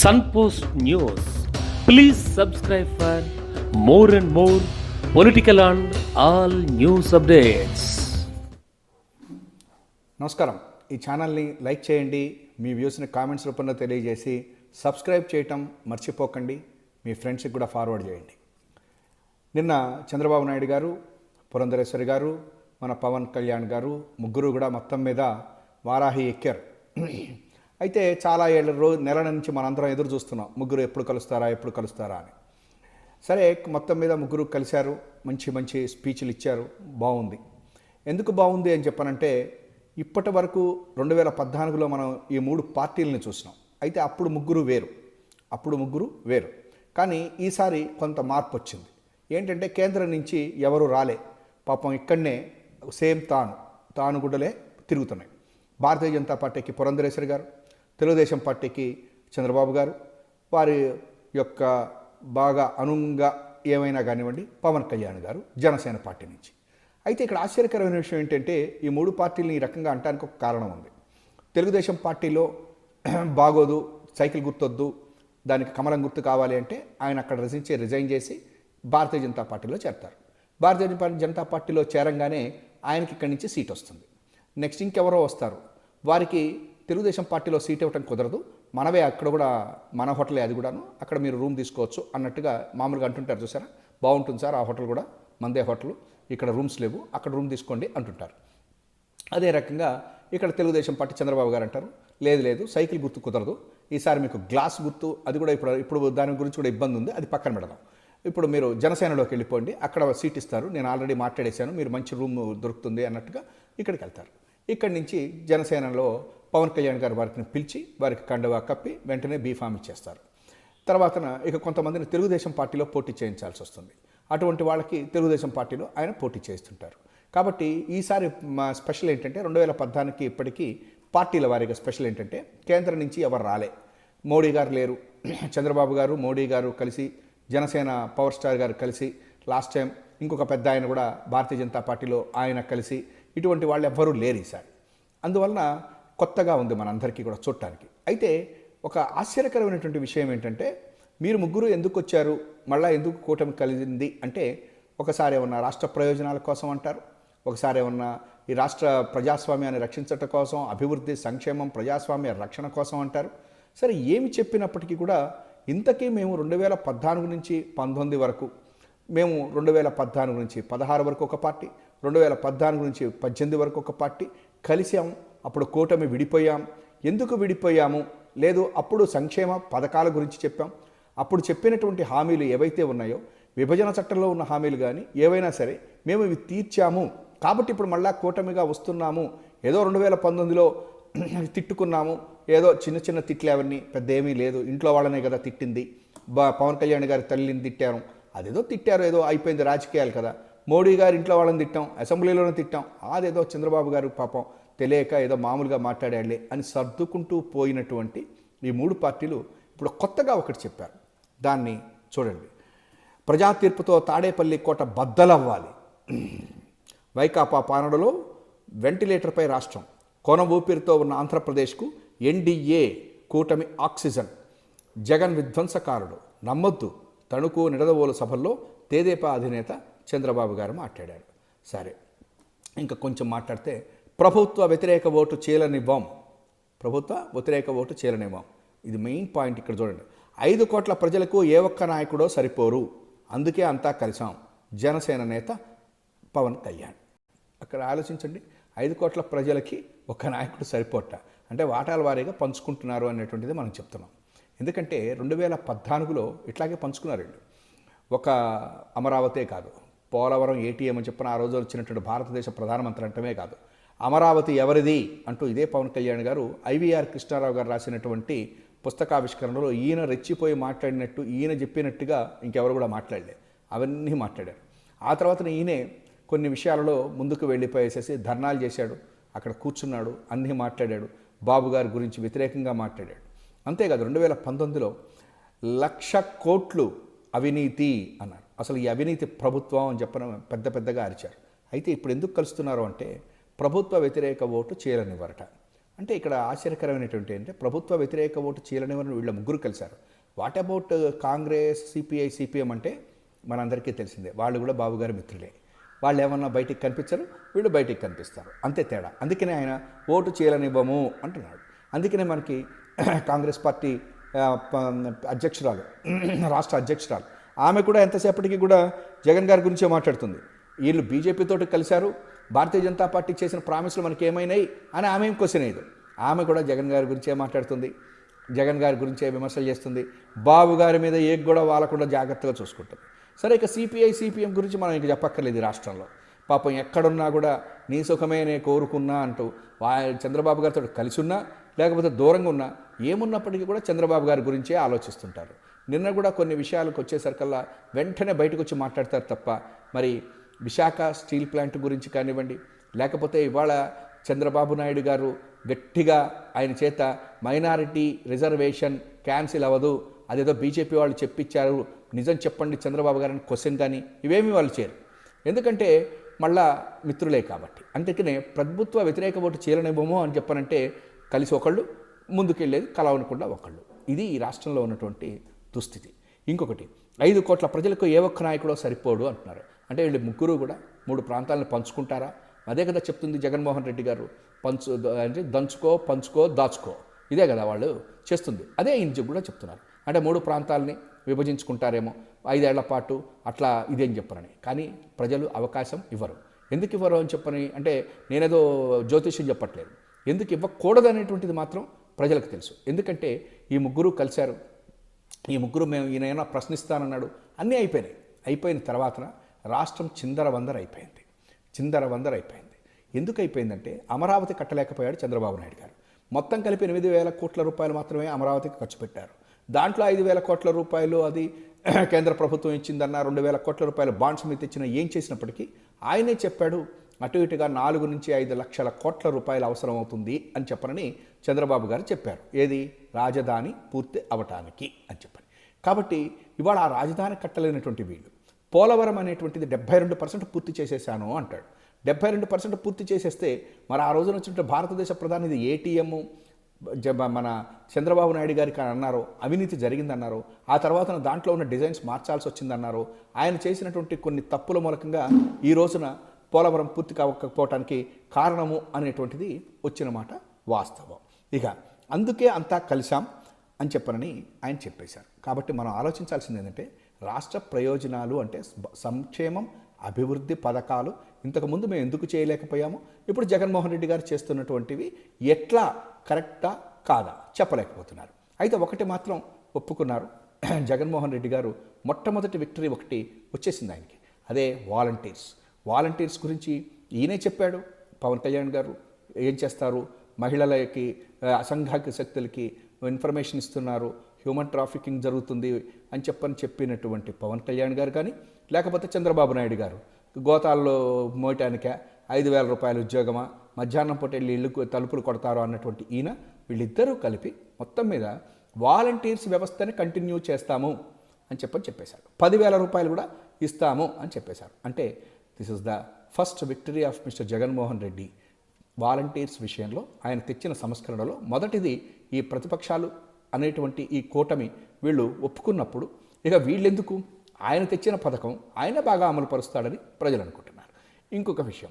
Sunpost news please subscribe for more and more political and all news updates నమస్కారం. ఈ ఛానల్ని like చేయండి మీ వ్యూస్ని comments రూపంలో తెలియజేసి సబ్స్క్రైబ్ చేయటం మర్చిపోకండి మీ ఫ్రెండ్స్కి కూడా ఫార్వర్డ్ చేయండి. నిన్న చంద్రబాబు నాయుడు గారు పురంధరేశ్వరి గారు మన పవన్ కళ్యాణ్ గారు ముగ్గురు కూడా మొత్తం మీద వారాహి ఎక్కారు. అయితే చాలా ఏళ్ళ రోజు నెల నుంచి మనందరం ఎదురు చూస్తున్నాం. ముగ్గురు ఎప్పుడు కలుస్తారా ఎప్పుడు కలుస్తారా అని. సరే మొత్తం మీద ముగ్గురు కలిశారు. మంచి మంచి స్పీచ్లు ఇచ్చారు. బాగుంది. ఎందుకు బాగుంది అని చెప్పానంటే ఇప్పటి వరకు రెండు వేల పద్నాలుగులో మనం ఈ మూడు పార్టీలను చూసినాం. అయితే అప్పుడు ముగ్గురు వేరు. అప్పుడు ముగ్గురు వేరు. కానీ ఈసారి కొంత మార్పు వచ్చింది. ఏంటంటే కేంద్రం నుంచి ఎవరు రాలే. పాపం ఇక్కడనే సేమ్ తాను. తాను గుడ్డలే తిరుగుతున్నాయి. భారతీయ జనతా పార్టీకి పురంధరేశ్వరి గారు తెలుగుదేశం పార్టీకి చంద్రబాబు గారు వారి యొక్క బాగా అనుంగా ఏమైనా కానివ్వండి పవన్ కళ్యాణ్ గారు జనసేన పార్టీ నుంచి. అయితే ఇక్కడ ఆశ్చర్యకరమైన విషయం ఏంటంటే ఈ మూడు పార్టీలను ఈ రకంగా అంటానికి ఒక కారణం ఉంది. తెలుగుదేశం పార్టీలో బాగోదు సైకిల్ గుర్తొద్దు దానికి కమలం గుర్తు కావాలి అంటే ఆయన అక్కడ రచించి రిజైన్ చేసి భారతీయ జనతా పార్టీలో చేరతారు. భారతీయ జనతా- జనతా పార్టీలో చేరంగానే ఆయనకి ఇక్కడి నుంచి సీట్ వస్తుంది. నెక్స్ట్ ఇంకెవరో వస్తారు. వారికి తెలుగుదేశం పార్టీలో సీట్ ఇవ్వటం కుదరదు. మనవే అక్కడ కూడా మన హోటలే అది కూడాను. అక్కడ మీరు రూమ్ తీసుకోవచ్చు అన్నట్టుగా మామూలుగా అంటుంటారు చూసారా? బాగుంటుంది సార్ ఆ హోటల్ కూడా. మందే హోటల్. ఇక్కడ రూమ్స్ లేవు. అక్కడ రూమ్ తీసుకోండి అంటుంటారు. అదే రకంగా ఇక్కడ తెలుగుదేశం పార్టీ చంద్రబాబు గారు అంటారు. లేదు లేదు సైకిల్ గుర్తు కుదరదు. ఈసారి మీకు గ్లాస్ గుర్తు అది కూడా ఇప్పుడు ఇప్పుడు దాని గురించి కూడా ఇబ్బంది ఉంది. అది పక్కన పెడదాం. ఇప్పుడు మీరు జనసేనలోకి వెళ్ళిపోండి. అక్కడ సీట్ ఇస్తారు. నేను ఆల్రెడీ మాట్లాడేశాను. మీరు మంచి రూమ్ దొరుకుతుంది అన్నట్టుగా ఇక్కడికి వెళ్తారు. ఇక్కడి నుంచి జనసేనలో పవన్ కళ్యాణ్ గారు వారిని పిలిచి వారికి కండవా కప్పి వెంటనే బీఫామ్ ఇచ్చేస్తారు. తర్వాత ఇక కొంతమందిని తెలుగుదేశం పార్టీలో పోటీ చేయించాల్సి వస్తుంది. అటువంటి వాళ్ళకి తెలుగుదేశం పార్టీలో ఆయన పోటీ చేస్తుంటారు కాబట్టి ఈసారి మా స్పెషల్ ఏంటంటే రెండు వేల పద్నాలుగుకి ఇప్పటికీ పార్టీల వారీగా స్పెషల్ ఏంటంటే కేంద్రం నుంచి ఎవరు రాలే. మోడీ గారు లేరు. చంద్రబాబు గారు మోడీ గారు కలిసి జనసేన పవర్ స్టార్ గారు కలిసి లాస్ట్ టైం ఇంకొక పెద్ద ఆయన కూడా భారతీయ జనతా పార్టీలో ఆయన కలిసి ఇటువంటి వాళ్ళు ఎవ్వరూ లేరు ఈసారి. అందువలన కొత్తగా ఉంది మనందరికీ కూడా చూడటానికి. అయితే ఒక ఆశ్చర్యకరమైనటువంటి విషయం ఏంటంటే మీరు ముగ్గురు ఎందుకు వచ్చారు? మళ్ళీ ఎందుకు కూటమి కలిగింది? అంటే ఒకసారి ఏమన్నా రాష్ట్ర ప్రయోజనాల కోసం అంటారు? ఒకసారి ఏమన్నా ఈ రాష్ట్ర ప్రజాస్వామ్యాన్ని రక్షించటం కోసం అభివృద్ధి సంక్షేమం ప్రజాస్వామ్య రక్షణ కోసం అంటారు? సరే ఏమి చెప్పినప్పటికీ కూడా ఇంతకీ మేము రెండు వేల పద్నాలుగు నుంచి పంతొమ్మిది వరకు మేము రెండు వేల పద్నాలుగు నుంచి పదహారు వరకు ఒక పార్టీ రెండు వేల పద్నాలుగు నుంచి పద్దెనిమిది వరకు ఒక పార్టీ కలిసాము అప్పుడు కూటమి విడిపోయాం. ఎందుకు విడిపోయాము? లేదు అప్పుడు సంక్షేమ పథకాల గురించి చెప్పాం. అప్పుడు చెప్పినటువంటి హామీలు ఏవైతే ఉన్నాయో విభజన చట్టంలో ఉన్న హామీలు కానీ ఏవైనా సరే మేము ఇవి తీర్చాము. కాబట్టి ఇప్పుడు మళ్ళా కూటమిగా వస్తున్నాము. ఏదో రెండు వేల పంతొమ్మిదిలో తిట్టుకున్నాము. ఏదో చిన్న చిన్న తిట్లు అవన్నీ పెద్ద ఏమీ లేదు. ఇంట్లో వాళ్ళనే కదా తిట్టింది. బా పవన్ కళ్యాణ్ గారి తల్లిని తిట్టారు. అదేదో తిట్టారు ఏదో అయిపోయింది రాజకీయాలు కదా. మోడీ గారు ఇంట్లో వాళ్ళని తిట్టాం అసెంబ్లీలోనే తిట్టాం. అదేదో చంద్రబాబు గారు పాపం. తెలియక ఏదో మామూలుగా మాట్లాడాడులే అని సర్దుకుంటూ పోయినటువంటి ఈ మూడు పార్టీలు ఇప్పుడు కొత్తగా ఒకటి చెప్పారు. దాన్ని చూడండి. ప్రజా తీర్పుతో తాడేపల్లి కోట బద్దలవ్వాలి. వైకాపా పాలనలో వెంటిలేటర్పై రాష్ట్రం కొన ఊపిరితో ఉన్న ఆంధ్రప్రదేశ్కు ఎన్డీఏ కూటమి ఆక్సిజన్. జగన్ విధ్వంసకారుడు. నమ్మొద్దు. తణుకు నిడదవోలు సభల్లో తేదేపా అధినేత చంద్రబాబు గారు మాట్లాడారు. సరే. ఇంకా కొంచెం మాట్లాడితే ప్రభుత్వ వ్యతిరేక ఓటు చీలనివ్వం. ప్రభుత్వ వ్యతిరేక ఓటు చీలనివ్వం. ఇది మెయిన్ పాయింట్ ఇక్కడ చూడండి. ఐదు కోట్ల ప్రజలకు ఏ ఒక్క నాయకుడో సరిపోరు. అందుకే అంతా కలిసాం. జనసేన నేత పవన్ కళ్యాణ్. అక్కడ ఆలోచించండి. ఐదు కోట్ల ప్రజలకి ఒక నాయకుడు సరిపోట. అంటే వాటాల వారీగా పంచుకుంటున్నారు అనేటువంటిది మనం చెప్తున్నాం. ఎందుకంటే రెండు వేల పద్నాలుగులో ఇట్లాగే పంచుకున్నారు ఒక అమరావతే కాదు. పోలవరం ఏటీఎం అని చెప్పిన ఆ రోజు వచ్చినటువంటి భారతదేశ ప్రధానమంత్రి అంటమే కాదు. అమరావతి ఎవరిది అంటూ ఇదే పవన్ కళ్యాణ్ గారు ఐవీఆర్ కృష్ణారావు గారు రాసినటువంటి పుస్తకావిష్కరణలో ఈయన రెచ్చిపోయి మాట్లాడినట్టు ఈయన చెప్పినట్టుగా ఇంకెవరు కూడా మాట్లాడలే. అవన్నీ మాట్లాడారు. ఆ తర్వాత ఈయనే కొన్ని విషయాలలో ముందుకు వెళ్ళిపోయేసేసి ధర్నాలు చేశాడు. అక్కడ కూర్చున్నాడు అన్నీ మాట్లాడాడు. బాబు గారి గురించి వ్యతిరేకంగా మాట్లాడాడు. అంతేకాదు రెండు వేల పంతొమ్మిదిలో లక్ష కోట్లు అవినీతి అన్నారు. అసలు ఈ అవినీతి ప్రభుత్వం అని చెప్పడం పెద్ద పెద్దగా అరిచారు. అయితే ఇప్పుడు ఎందుకు కలుస్తున్నారు అంటే ప్రభుత్వ వ్యతిరేక ఓటు చీలనివ్వరట. అంటే ఇక్కడ ఆశ్చర్యకరమైనటువంటి అంటే ప్రభుత్వ వ్యతిరేక ఓటు చీలనివ్వరని వీళ్ళ ముగ్గురు కలిశారు. What about Congress CPI CPM అంటే మనందరికీ తెలిసిందే. వాళ్ళు కూడా బాబుగారి మిత్రులే. వాళ్ళు ఏమన్నా బయటికి కనిపించరు వీళ్ళు బయటికి కనిపిస్తారు. అంతే తేడా. అందుకనే ఆయన ఓటు చేయలనివ్వము అంటున్నాడు. అందుకనే మనకి కాంగ్రెస్ పార్టీ ప- అధ్యక్షురాలు రాష్ట్ర అధ్యక్షురాలు ఆమె కూడా ఎంతసేపటికి కూడా జగన్ గారి గురించే మాట్లాడుతుంది. వీళ్ళు బీజేపీతో కలిశారు భారతీయ జనతా పార్టీ చేసిన ప్రామిస్లు మనకి ఏమైనాయి అని ఆమె ఏం క్వశ్చన్ అయ్యేది? ఆమె కూడా జగన్ గారి గురించే మాట్లాడుతుంది. జగన్ గారి గురించే విమర్శలు చేస్తుంది. బాబు గారి మీద ఏ కూడా వాళ్ళకుండా జాగ్రత్తగా చూసుకుంటుంది. సరే ఇక సిపిఐ సిపిఎం గురించి మనం ఇంక చెప్పక్కర్లేదు రాష్ట్రంలో. పాపం ఎక్కడున్నా కూడా నీ సుఖమే నే కోరుకున్నా అంటూ వా చంద్రబాబు గారితో కలిసి ఉన్నా లేకపోతే దూరంగా ఉన్నా ఏమున్నప్పటికీ కూడా చంద్రబాబు గారి గురించే ఆలోచిస్తుంటారు. నిన్న కూడా కొన్ని విషయాలకు వచ్చేసరికల్లా వెంటనే బయటకు వచ్చి మాట్లాడతారు తప్ప మరి విశాఖ స్టీల్ ప్లాంట్ గురించి కానివ్వండి లేకపోతే ఇవాళ చంద్రబాబు నాయుడు గారు గట్టిగా ఆయన చేత మైనారిటీ రిజర్వేషన్ క్యాన్సిల్ అవ్వదు అదేదో బీజేపీ వాళ్ళు చెప్పించారు నిజం చెప్పండి చంద్రబాబు గారిని క్వశ్చన్ కానీ ఇవేమీ వాళ్ళు చేయరు. ఎందుకంటే మళ్ళా మిత్రులే కాబట్టి. అందుకనే ప్రభుత్వ వ్యతిరేక ఓటు చేయలేనేమో అని చెప్పనంటే కలిసి ఒకళ్ళు ముందుకెళ్ళేది కలవనకుండా ఒకళ్ళు. ఇది ఈ రాష్ట్రంలో ఉన్నటువంటి దుస్థితి. ఇంకొకటి ఐదు కోట్ల ప్రజలకు ఏ ఒక్క నాయకుడో సరిపోడు అంటున్నారు. అంటే వీళ్ళు ముగ్గురు కూడా మూడు ప్రాంతాలను పంచుకుంటారా? అదే కదా చెప్తుంది జగన్మోహన్ రెడ్డి గారు. పంచు అంటే దంచుకో పంచుకో దాచుకో. ఇదే కదా వాళ్ళు చేస్తుంది. అదే ఈయన కూడా చెప్తున్నారు. అంటే మూడు ప్రాంతాలని విభజించుకుంటారేమో. ఐదేళ్ళ పాటు అట్లా ఇదేం చెప్పరని. కానీ ప్రజలు అవకాశం ఇవ్వరు. ఎందుకు ఇవ్వరు అని చెప్పని అంటే నేనేదో జ్యోతిష్యం చెప్పట్లేదు. ఎందుకు ఇవ్వకూడదనేటువంటిది మాత్రం ప్రజలకు తెలుసు. ఎందుకంటే ఈ ముగ్గురు కలిశారు. ఈ ముగ్గురు మేము ఈయన ఏమైనా ప్రశ్నిస్తానన్నాడు. అన్నీ అయిపోయినాయి. అయిపోయిన తర్వాత రాష్ట్రం చిందర వందర అయిపోయింది. చిందర వందర అయిపోయింది. ఎందుకు అయిపోయిందంటే అమరావతి కట్టలేకపోయాడు చంద్రబాబు నాయుడు గారు. మొత్తం కలిపి ఎనిమిది వేల కోట్ల రూపాయలు మాత్రమే అమరావతికి ఖర్చు పెట్టారు. దాంట్లో ఐదు వేల కోట్ల రూపాయలు అది కేంద్ర ప్రభుత్వం ఇచ్చిందన్న రెండు వేల కోట్ల రూపాయలు బాండ్స్ మీద తెచ్చిన ఏం చేసినప్పటికీ ఆయనే చెప్పాడు అటు ఇటుగా నాలుగు నుంచి ఐదు లక్షల కోట్ల రూపాయలు అవసరం అవుతుంది అని చెప్పనని చంద్రబాబు గారు చెప్పారు. ఏది? రాజధాని పూర్తి అవటానికి అని చెప్పని. కాబట్టి ఇవాళ ఆ రాజధాని కట్టలేనటువంటి వీళ్ళు పోలవరం అనేటువంటిది డెబ్బై రెండు పర్సెంట్ పూర్తి చేసేసాను అంటాడు. డెబ్బై రెండు పర్సెంట్ పూర్తి చేసేస్తే మరి ఆ రోజున వచ్చినట్టు భారతదేశ ప్రధానిది ఏటీఎం మన చంద్రబాబు నాయుడు గారికి అని అన్నారు అవినీతి జరిగిందన్నారు ఆ తర్వాత దాంట్లో ఉన్న డిజైన్స్ మార్చాల్సి వచ్చిందన్నారు ఆయన చేసినటువంటి కొన్ని తప్పుల మూలకంగా ఈ రోజున పోలవరం పూర్తి కావకపోవటానికి కారణము అనేటువంటిది వచ్చిన మాట వాస్తవం. ఇక అందుకే అంతా కలిసాం అని చెప్పనని ఆయన చెప్పేశారు. కాబట్టి మనం ఆలోచించాల్సింది ఏంటంటే రాష్ట్ర ప్రయోజనాలు అంటే సంక్షేమం అభివృద్ధి పథకాలు. ఇంతకుముందు మేము ఎందుకు చేయలేకపోయాము? ఇప్పుడు జగన్మోహన్ రెడ్డి గారు చేస్తున్నటువంటివి ఎట్లా కరెక్టా కాదా చెప్పలేకపోతున్నారు. అయితే ఒకటి మాత్రం ఒప్పుకున్నారు. జగన్మోహన్ రెడ్డి గారు మొట్టమొదటి విక్టరీ ఒకటి వచ్చేసింది ఆయనకి. అదే వాలంటీర్స్. వాలంటీర్స్ గురించి ఈయనే చెప్పాడు పవన్ కళ్యాణ్ గారు. ఏం చేస్తారు? మహిళలకి అసంఘాక శక్తులకి ఇన్ఫర్మేషన్ ఇస్తున్నారు. హ్యూమన్ ట్రాఫికింగ్ జరుగుతుంది అని చెప్పని చెప్పినటువంటి పవన్ కళ్యాణ్ గారు కానీ లేకపోతే చంద్రబాబు నాయుడు గారు. గోతాల్లో మోయటానికే? ఐదు వేల రూపాయల ఉద్యోగమా? మధ్యాహ్నం పూట వెళ్ళి ఇళ్ళు తలుపులు కొడతారు అన్నటువంటి ఈయన వీళ్ళిద్దరూ కలిపి మొత్తం మీద వాలంటీర్స్ వ్యవస్థని కంటిన్యూ చేస్తాము అని చెప్పని చెప్పేశారు. పదివేల రూపాయలు కూడా ఇస్తాము అని చెప్పేశారు. అంటే this is the first victory of mister Jaganmohan Reddy. Volunteers విషయంలో ఆయన తెచ్చిన సంస్కరణలో మొదటిది ఈ ప్రతిపక్షాలు అనేటువంటి ఈ కూటమి వీళ్ళు ఒప్పుకున్నప్పుడు ఇక వీళ్ళెందుకు? ఆయన తెచ్చిన పథకం ఆయన బాగా అమలు పరుస్తాడని ప్రజలు అనుకుంటున్నారు. ఇంకొక విషయం.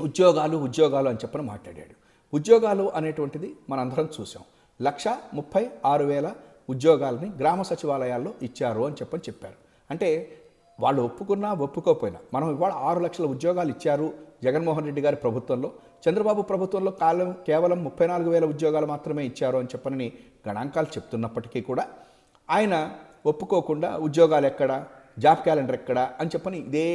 ఉద్యోగాలు ఉద్యోగాలు అని చెప్పని మాట్లాడాడు. ఉద్యోగాలు అనేటువంటిది మనందరం చూసాం లక్ష ముప్పై ఆరు వేల ఉద్యోగాలని గ్రామ సచివాలయాల్లో ఇచ్చారు అని చెప్పని చెప్పారు. అంటే వాళ్ళు ఒప్పుకున్నా ఒప్పుకోకపోయినా మనం ఇవాళ ఆరు లక్షల ఉద్యోగాలు ఇచ్చారు జగన్మోహన్ రెడ్డి గారి ప్రభుత్వంలో. చంద్రబాబు ప్రభుత్వంలో కాలం కేవలం ముప్పై నాలుగు వేల ఉద్యోగాలు మాత్రమే ఇచ్చారు అని చెప్పని గణాంకాలు చెప్తున్నప్పటికీ కూడా ఆయన ఒప్పుకోకుండా ఉద్యోగాలు ఎక్కడ జాబ్ క్యాలెండర్ ఎక్కడ అని చెప్పని ఇదే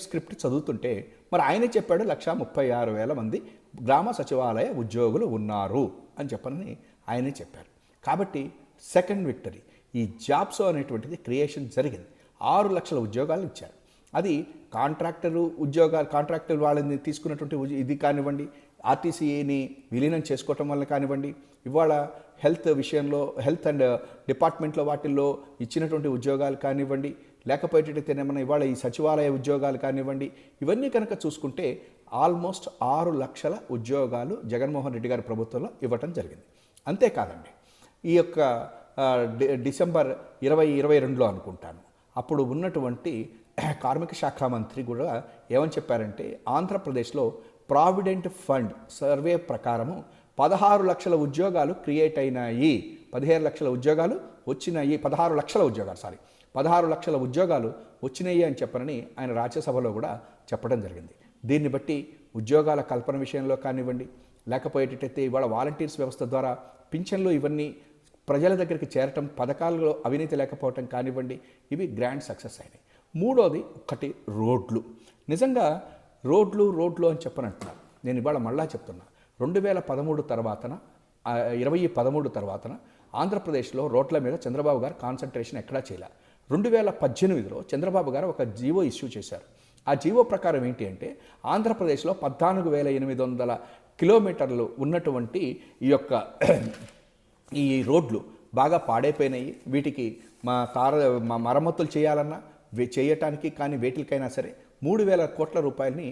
స్క్రిప్ట్ చదువుతుంటే మరి ఆయనే చెప్పాడు లక్ష ముప్పై ఆరు వేల మంది గ్రామ సచివాలయ ఉద్యోగులు ఉన్నారు అని చెప్పని ఆయనే చెప్పారు. కాబట్టి సెకండ్ విక్టరీ ఈ జాబ్స్ అనేటువంటిది క్రియేషన్ జరిగింది. ఆరు లక్షల ఉద్యోగాలు ఇచ్చారు. అది కాంట్రాక్టరు ఉద్యోగాలు కాంట్రాక్టర్ వాళ్ళని తీసుకున్నటువంటి ఇది కానివ్వండి ఆర్టీసీని విలీనం చేసుకోవటం వల్ల కానివ్వండి ఇవాళ హెల్త్ విషయంలో హెల్త్ అండ్ డిపార్ట్మెంట్లో వాటిల్లో ఇచ్చినటువంటి ఉద్యోగాలు కానివ్వండి లేకపోయేటట్టయితేనేమన్నా ఇవాళ ఈ సచివాలయ ఉద్యోగాలు కానివ్వండి ఇవన్నీ కనుక చూసుకుంటే ఆల్మోస్ట్ ఆరు లక్షల ఉద్యోగాలు జగన్మోహన్ రెడ్డి గారి ప్రభుత్వంలో ఇవ్వటం జరిగింది. అంతేకాదండి ఈ యొక్క డి- డిసెంబర్ ఇరవై ఇరవై రెండులో అనుకుంటాను అప్పుడు ఉన్నటువంటి కార్మిక శాఖ మంత్రి కూడా ఏమని చెప్పారంటే ఆంధ్రప్రదేశ్లో ప్రావిడెంట్ ఫండ్ సర్వే ప్రకారము పదహారు లక్షల ఉద్యోగాలు క్రియేట్ అయినాయి. పదిహేను లక్షల ఉద్యోగాలు వచ్చినాయి. పదహారు లక్షల ఉద్యోగాలు సారీ పదహారు లక్షల ఉద్యోగాలు వచ్చినాయి అని చెప్పనని ఆయన రాజ్యసభలో కూడా చెప్పడం జరిగింది. దీన్ని బట్టి ఉద్యోగాల కల్పన విషయంలో కానివ్వండి లేకపోయేటట్టయితే ఇవాళ వాలంటీర్స్ వ్యవస్థ ద్వారా పింఛన్లు ఇవన్నీ ప్రజల దగ్గరికి చేరటం పథకాలలో అవినీతి లేకపోవటం కానివ్వండి ఇవి గ్రాండ్ సక్సెస్ అయినాయి. మూడోది ఒకటి రోడ్లు. నిజంగా రోడ్లు రోడ్లు అని చెప్పనంటున్నారు. నేను ఇవాళ మళ్ళా చెప్తున్నా. రెండు వేల పదమూడు తర్వాతన ఇరవై పదమూడు తర్వాతన ఆంధ్రప్రదేశ్లో రోడ్ల మీద చంద్రబాబు గారు కాన్సన్ట్రేషన్ ఎక్కడా చేయలే. రెండు వేల పద్దెనిమిదిలో చంద్రబాబు గారు ఒక జీవో ఇష్యూ చేశారు. ఆ జీవో ప్రకారం ఏంటి అంటే ఆంధ్రప్రదేశ్లో పద్నాలుగు వేల ఎనిమిది వందల కిలోమీటర్లు ఉన్నటువంటి ఈ యొక్క ఈ రోడ్లు బాగా పాడైపోయినాయి. వీటికి మా తార మా మరమ్మతులు చేయాలన్నా చేయటానికి కానీ వేటికైనా సరే మూడు వేల కోట్ల రూపాయలని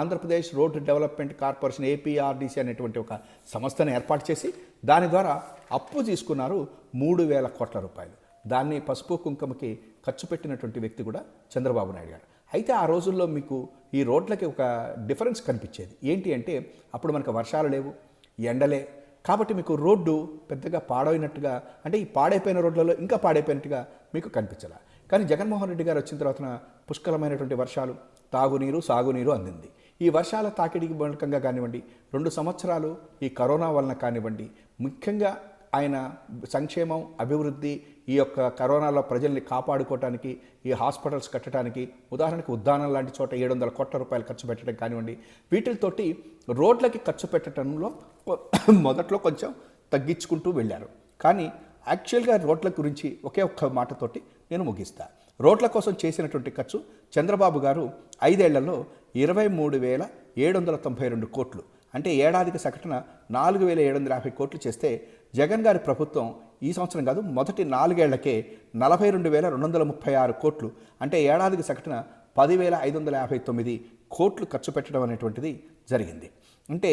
Andhra Pradesh road development corporation APRDC అనేటువంటి ఒక సంస్థను ఏర్పాటు చేసి దాని ద్వారా అప్పు తీసుకున్నారు మూడు వేల కోట్ల రూపాయలు. దాన్ని పసుపు కుంకుమకి ఖర్చు పెట్టినటువంటి వ్యక్తి కూడా చంద్రబాబు నాయుడు గారు. అయితే ఆ రోజుల్లో మీకు ఈ రోడ్లకి ఒక డిఫరెన్స్ కనిపించేది. ఏంటి అంటే అప్పుడు మనకు వర్షాలు లేవు ఎండలే. కాబట్టి మీకు రోడ్డు పెద్దగా పాడైనట్టుగా అంటే ఈ పాడైపోయిన రోడ్లలో ఇంకా పాడైపోయినట్టుగా మీకు కనిపించాల. కానీ జగన్మోహన్ రెడ్డి గారు వచ్చిన తర్వాత పుష్కలమైనటువంటి వర్షాలు తాగునీరు సాగునీరు అందింది. ఈ వర్షాల తాకిడికి మూలకంగా కానివ్వండి రెండు సంవత్సరాలు ఈ కరోనా వలన కానివ్వండి ముఖ్యంగా ఆయన సంక్షేమం అభివృద్ధి ఈ యొక్క కరోనాలో ప్రజల్ని కాపాడుకోవటానికి ఈ హాస్పిటల్స్ కట్టడానికి ఉదాహరణకు ఉద్దానం లాంటి చోట ఏడు వందల కోట్ల రూపాయలు ఖర్చు పెట్టడం కానివ్వండి వీటితోటి రోడ్లకి ఖర్చు పెట్టడంలో మొదట్లో కొంచెం తగ్గించుకుంటూ వెళ్ళారు. కానీ యాక్చువల్గా రోడ్ల గురించి ఒకే ఒక్క మాటతోటి నేను ముగిస్తా. రోడ్ల కోసం చేసినటువంటి ఖర్చు చంద్రబాబు గారు ఐదేళ్ళలో ఇరవై మూడు వేల ఏడు వందల తొంభై రెండు కోట్లు. అంటే ఏడాదికి సగటున నాలుగు వేల ఏడు వందల యాభై కోట్లు చేస్తే జగన్ గారి ప్రభుత్వం ఈ సంవత్సరం కాదు మొదటి నాలుగేళ్ళకే నలభై రెండు వేల రెండు వందల ముప్పై ఆరు కోట్లు. అంటే ఏడాదికి సగటున పదివేల ఐదు వందల యాభై తొమ్మిది కోట్లు ఖర్చు పెట్టడం అనేటువంటిది జరిగింది. అంటే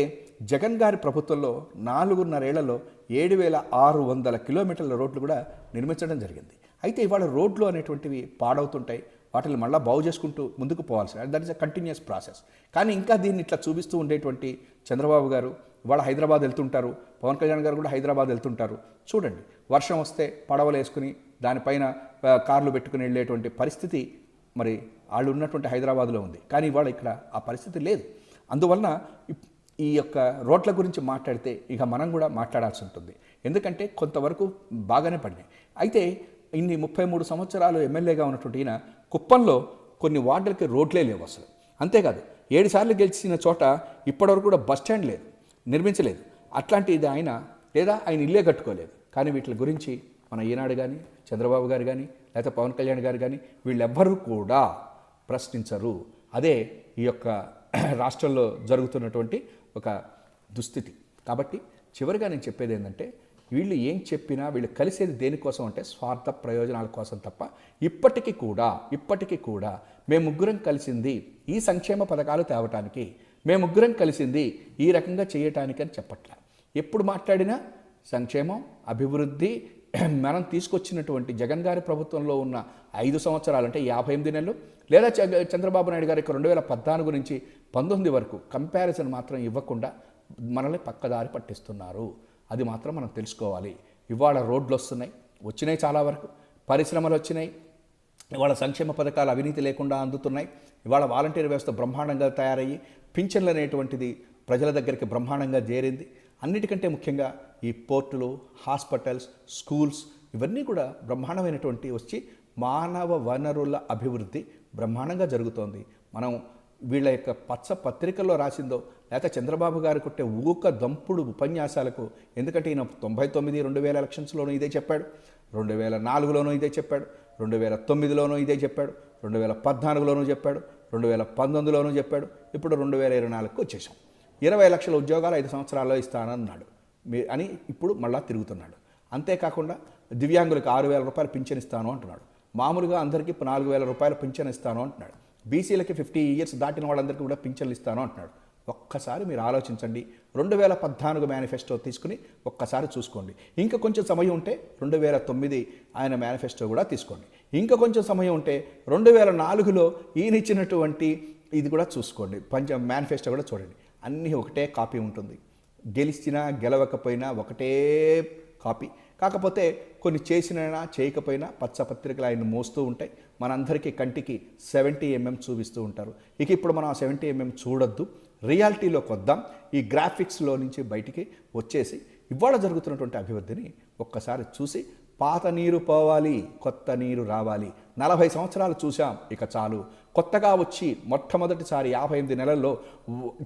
జగన్ గారి ప్రభుత్వంలో నాలుగున్నరేళ్ళలో ఏడు వేల ఆరు వందల కిలోమీటర్ల రోడ్లు కూడా నిర్మించడం జరిగింది. అయితే ఇవాళ రోడ్లు అనేటువంటివి పాడవుతుంటాయి. వాటిని మళ్ళీ బాగు చేసుకుంటూ ముందుకు పోవాల్సి that is a continuous process కానీ ఇంకా దీన్ని ఇట్లా చూపిస్తూ ఉండేటువంటి చంద్రబాబు గారు ఇవాళ హైదరాబాద్ వెళ్తుంటారు. పవన్ కళ్యాణ్ గారు కూడా హైదరాబాద్ వెళ్తుంటారు. చూడండి వర్షం వస్తే పడవలు వేసుకుని దానిపైన కార్లు పెట్టుకుని వెళ్ళేటువంటి పరిస్థితి మరి వాళ్ళు ఉన్నటువంటి హైదరాబాద్లో ఉంది. కానీ ఇవాళ ఇక్కడ ఆ పరిస్థితి లేదు. అందువలన ఈ యొక్క రోడ్ల గురించి మాట్లాడితే ఇక మనం కూడా మాట్లాడాల్సి ఉంటుంది. ఎందుకంటే కొంతవరకు బాగానే పడినాయి. అయితే ఇన్ని ముప్పై మూడు సంవత్సరాలు ఎమ్మెల్యేగా ఉన్నటువంటి ఈయన కుప్పంలో కొన్ని వార్డులకి రోడ్లే లేవు అసలు. అంతేకాదు ఏడు సార్లు గెలిచిన చోట ఇప్పటివరకు కూడా బస్ స్టాండ్ లేదు నిర్మించలేదు. అట్లాంటిది ఆయన లేదా ఆయన ఇల్లే కట్టుకోలేదు. కానీ వీటి గురించి మన ఈనాడు కానీ చంద్రబాబు గారు కానీ లేకపోతే పవన్ కళ్యాణ్ గారు కానీ వీళ్ళెవ్వరూ కూడా ప్రశ్నించరు. అదే ఈ యొక్క రాష్ట్రంలో జరుగుతున్నటువంటి ఒక దుస్థితి. కాబట్టి చివరిగా నేను చెప్పేది ఏంటంటే వీళ్ళు ఏం చెప్పినా వీళ్ళు కలిసేది దేనికోసం అంటే స్వార్థ ప్రయోజనాల కోసం తప్ప ఇప్పటికీ కూడా ఇప్పటికీ కూడా మేము ముగ్గురం కలిసింది ఈ సంక్షేమ పథకాలు తేవటానికి మేము ముగ్గురం కలిసింది ఈ రకంగా చేయటానికి అని చెప్పట్లే. ఎప్పుడు మాట్లాడినా సంక్షేమం అభివృద్ధి మనం తీసుకొచ్చినటువంటి జగన్ గారి ప్రభుత్వంలో ఉన్న ఐదు సంవత్సరాలు అంటే యాభై ఎనిమిది నెలలు లేదా చ- చంద్రబాబు నాయుడు గారి రెండు వేల పద్నాలుగు నుంచి పంతొమ్మిది వరకు కంపారిజన్ మాత్రం ఇవ్వకుండా మనల్ని పక్కదారి పట్టిస్తున్నారు. అది మాత్రం మనం తెలుసుకోవాలి. ఇవాళ రోడ్లు వస్తున్నాయి వచ్చినాయి చాలా వరకు. పరిశ్రమలు వచ్చినాయి ఇవాళ సంక్షేమ పథకాలు అవినీతి లేకుండా అందుతున్నాయి. ఇవాళ వాలంటీర్ వ్యవస్థ బ్రహ్మాండంగా తయారయ్యి పింఛన్లు అనేటువంటిది ప్రజల దగ్గరికి బ్రహ్మాండంగా చేరింది. అన్నిటికంటే ముఖ్యంగా ఈ పోర్టులు హాస్పిటల్స్ స్కూల్స్ ఇవన్నీ కూడా బ్రహ్మాండమైనటువంటి వచ్చి మానవ వనరుల అభివృద్ధి బ్రహ్మాండంగా జరుగుతోంది. మనం వీళ్ళ యొక్క పచ్చ పత్రికల్లో రాసిందో లేకపోతే చంద్రబాబు గారు కొట్టే ఊక దంపుడు ఉపన్యాసాలకు ఎందుకంటే ఈయన తొంభై తొమ్మిది రెండు వేల ఎలక్షన్స్లోనూ ఇదే చెప్పాడు. రెండు వేల నాలుగులోనూ ఇదే చెప్పాడు. రెండు వేల తొమ్మిదిలోనూ ఇదే చెప్పాడు. రెండు వేల పద్నాలుగులోనూ చెప్పాడు. రెండు వేల పంతొమ్మిదిలోనూ చెప్పాడు. ఇప్పుడు రెండు వేల ఇరవై నాలుగుకి వచ్చేసాం ఇరవై లక్షల ఉద్యోగాలు ఐదు సంవత్సరాల్లో ఇస్తానన్నాడు. మీ అని ఇప్పుడు మళ్ళా తిరుగుతున్నాడు. అంతేకాకుండా దివ్యాంగులకు ఆరు వేల రూపాయలు పింఛన్ ఇస్తాను అంటున్నాడు. మామూలుగా అందరికీ నాలుగు వేల రూపాయలు పింఛన్ ఇస్తాను అంటున్నాడు. బీసీలకి ఫిఫ్టీ ఇయర్స్ దాటిన వాళ్ళందరికీ కూడా పింఛన్లు ఇస్తాను అంటున్నాడు. ఒక్కసారి మీరు ఆలోచించండి. రెండు వేల పద్నాలుగు మేనిఫెస్టో తీసుకుని ఒక్కసారి చూసుకోండి. ఇంకా కొంచెం సమయం ఉంటే రెండు వేల తొమ్మిది ఆయన మేనిఫెస్టో కూడా తీసుకోండి. ఇంకా కొంచెం సమయం ఉంటే రెండు వేల నాలుగులో ఈయన ఇచ్చినటువంటి ఇది కూడా చూసుకోండి. పంచ మేనిఫెస్టో కూడా చూడండి. అన్నీ ఒకటే కాపీ ఉంటుంది. గెలిచినా గెలవకపోయినా ఒకటే కాపీ. కాకపోతే కొన్ని చేసినా చేయకపోయినా పచ్చపత్రికలు ఆయన మోస్తూ ఉంటాయి. మనందరికీ కంటికి సెవెంటీ ఎంఎం చూపిస్తూ ఉంటారు. ఇక ఇప్పుడు మనం ఆ సెవెంటీ ఎంఎం చూడొద్దు. రియాలిటీలోకి వద్దాం ఈ గ్రాఫిక్స్లో నుంచి బయటికి వచ్చేసి ఇవాళ జరుగుతున్నటువంటి అభివృద్ధిని ఒక్కసారి చూసి పాత నీరు పోవాలి కొత్త నీరు రావాలి. నలభై సంవత్సరాలు చూసాం ఇక చాలు. కొత్తగా వచ్చి మొట్టమొదటిసారి యాభై ఎనిమిది నెలల్లో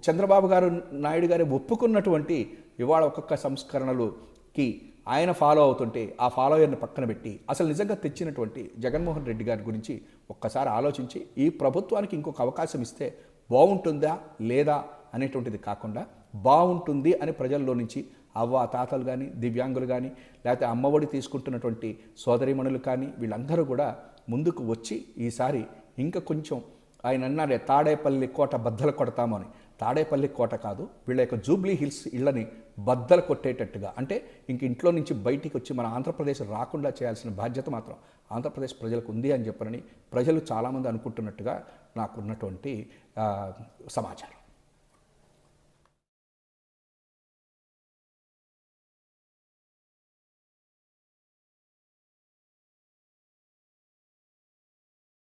చంద్రబాబు గారు నాయుడు గారు ఒప్పుకున్నటువంటి ఇవాళ ఒక్కొక్క సంస్కరణలుకి ఆయన ఫాలో అవుతుంటే ఆ ఫాలోయర్ని పక్కన పెట్టి అసలు నిజంగా తెచ్చినటువంటి జగన్మోహన్ రెడ్డి గారి గురించి ఒక్కసారి ఆలోచించి ఈ ప్రభుత్వానికి ఇంకొక అవకాశం ఇస్తే బాగుంటుందా లేదా అనేటువంటిది కాకుండా బాగుంటుంది అని ప్రజల్లో నుంచి అవ్వ తాతలు కానీ దివ్యాంగులు కానీ లేకపోతే అమ్మఒడి తీసుకుంటున్నటువంటి సోదరిమణులు కానీ వీళ్ళందరూ కూడా ముందుకు వచ్చి ఈసారి ఇంకా కొంచెం ఆయన అన్నారే తాడేపల్లి కోట బద్దలు కొడతాము అని. తాడేపల్లి కోట కాదు వీళ్ళ యొక్క జూబ్లీ హిల్స్ ఇళ్ళని బద్దలు కొట్టేటట్టుగా. అంటే ఇంక ఇంట్లో నుంచి బయటికి వచ్చి మన ఆంధ్రప్రదేశ్ రాకుండా చేయాల్సిన బాధ్యత మాత్రం ఆంధ్రప్రదేశ్ ప్రజలకు ఉంది అని చెప్పనని ప్రజలు చాలామంది అనుకుంటున్నట్టుగా నాకున్నటువంటి సమాచారం.